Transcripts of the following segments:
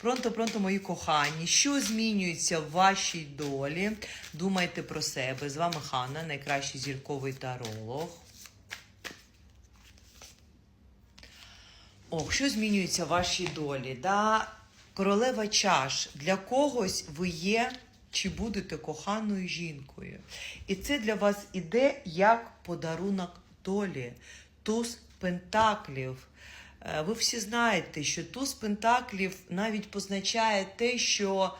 Пронто, пронто, мої кохані, що змінюється в вашій долі? Думайте про себе. З вами Ханна, найкращий зірковий таролог. Ох, що змінюється в вашій долі? Да? Королева чаш. Для когось ви є чи будете коханою жінкою. І це для вас іде як подарунок долі. Туз пентаклів. Е, Ви всі знаєте, що туз пентаклів навіть позначає те, що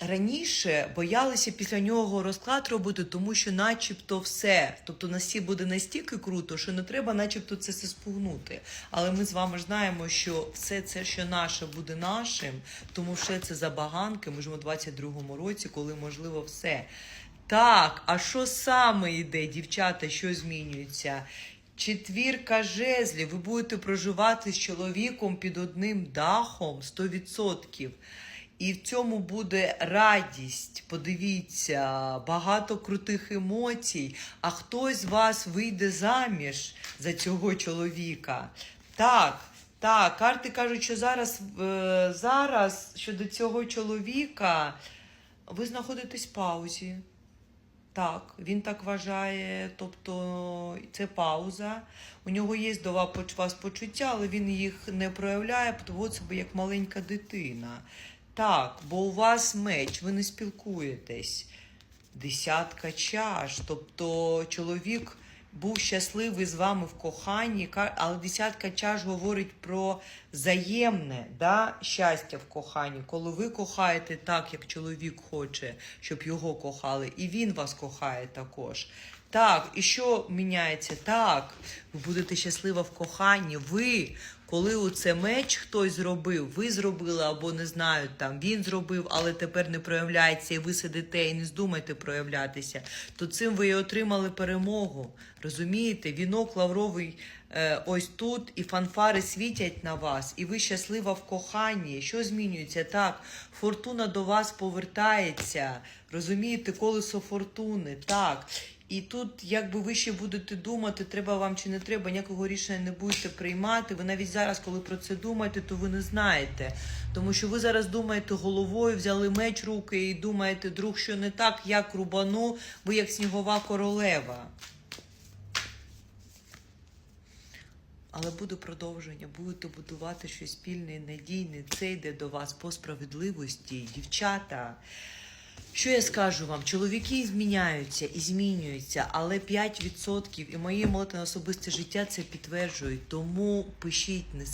раніше боялися після нього розклад робити, тому що начебто все. Тобто на буде настільки круто, що не треба начебто це все спугнути. Але ми з вами ж знаємо, що все це, що наше, буде нашим, тому все це забаганки. Ми ж у 22-му році, коли можливо все. Так, а що саме йде, дівчата, що змінюється? Четвірка жезлів, ви будете проживати з чоловіком під одним дахом 100%. І в цьому буде радість. Подивіться, багато крутих емоцій. А хтось з вас вийде заміж за цього чоловіка. Так, так, карти кажуть, що зараз, е, зараз щодо цього чоловіка ви знаходитесь в паузі. Так, він так вважає, тобто це пауза. У нього є до вас почуття, але він їх не проявляє, поводить себе як маленька дитина. Так, бо у вас меч, ви не спілкуєтесь. Десятка чаш. Тобто чоловік був щасливий з вами в коханні, але десятка чаш говорить про взаємне да, щастя в коханні. Коли ви кохаєте так, як чоловік хоче, щоб його кохали, і він вас кохає також. Так, і що міняється? Так, ви будете щаслива в коханні. Ви, коли у це меч хтось зробив, ви зробили або не знаю, там він зробив, але тепер не проявляється, і ви сидите і не здумайте проявлятися, то цим ви і отримали перемогу. Розумієте? Вінок лавровий е, ось тут, і фанфари світять на вас, і ви щаслива в коханні. Що змінюється? Так, фортуна до вас повертається. Розумієте, колесо фортуни, так. І тут, якби ви ще будете думати, треба вам чи не треба, ніякого рішення не будете приймати. Ви навіть зараз, коли про це думаєте, то ви не знаєте. Тому що ви зараз думаєте головою, взяли меч руки і думаєте, друг, що не так, як рубану, ви як снігова королева. Але буде продовження, будете будувати щось спільне надійне. Це йде до вас по справедливості, дівчата. Що я скажу вам? Чоловіки зміняються і змінюються, але 5% і моє молоте особисте життя це підтверджують. Тому пишіть не